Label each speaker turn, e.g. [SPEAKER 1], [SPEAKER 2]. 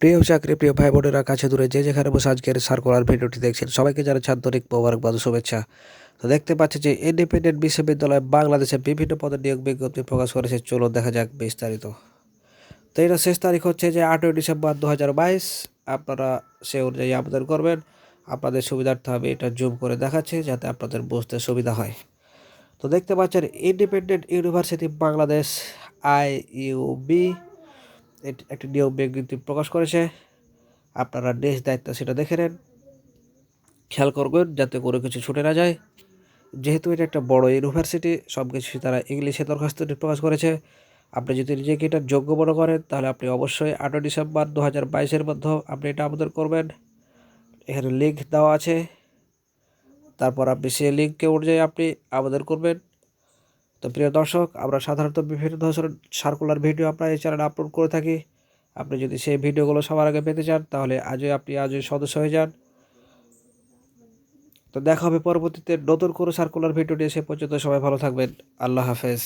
[SPEAKER 1] প্রিয় চাকরি, প্রিয় ভাই বোনেরা কাছে দূরে যে যেখানে বসে আজকের সার্কুলার ভিডিওটি দেখছেন, সবাইকে যারা ছাত্রিক মোবারকবাদ, শুভেচ্ছা। তো দেখতে পাচ্ছি যে ইন্ডিপেন্ডেন্ট বিশ্ববিদ্যালয় বাংলাদেশে বিভিন্ন পদে নিয়োগ বিজ্ঞপ্তি প্রকাশ করেছে। চলো দেখা যাক বিস্তারিত। তো এটা শেষ তারিখ হচ্ছে যে আটই ডিসেম্বর দু হাজার বাইশ। আপনারা সে অনুযায়ী আবেদন করবেন। আপনাদের সুবিধার্থে আমি এটা জুম করে দেখাচ্ছি যাতে আপনাদের বুঝতে সুবিধা হয়। তো দেখতে পাচ্ছেন ইন্ডিপেন্ডেন্ট ইউনিভার্সিটি বাংলাদেশ আইইউবি একটি নিয়োগ বিজ্ঞপ্তি প্রকাশ করেছে। আপনারা দেশ দায়িত্ব সেটা দেখে নেন। খেয়াল করবেন যাতে কোনো কিছু ছুটে না যায়। যেহেতু এটা একটা বড় ইউনিভার্সিটি সব কিছু তারা ইংলিশে দরখাস্তটি প্রকাশ করেছে। আপনি যদি নিজেকে এটা যোগ্য মনে করেন, তাহলে আপনি অবশ্যই আটই ডিসেম্বর দু হাজার বাইশের মধ্যে আপনি এটা আবেদন করবেন। এখানে লিঙ্ক দেওয়া আছে। তারপর আপনি সেই লিঙ্কে অনুযায়ী আপনি আবেদন করবেন। তো প্রিয় দর্শক, আমরা সাধারণত বিভিন্ন ধরনের সার্কুলার ভিডিও আপনার এই চ্যানেলে আপলোড করে থাকি। আপনি যদি সেই ভিডিওগুলো সবার আগে পেতে চান, তাহলে আজই আপনি আজই সদস্য হয়ে যান। তো দেখা হবে পরবর্তীতে নতুন কোনো সার্কুলার ভিডিও নিয়ে, সে পর্যন্ত সবাই ভালো থাকবেন। আল্লাহ হাফেজ।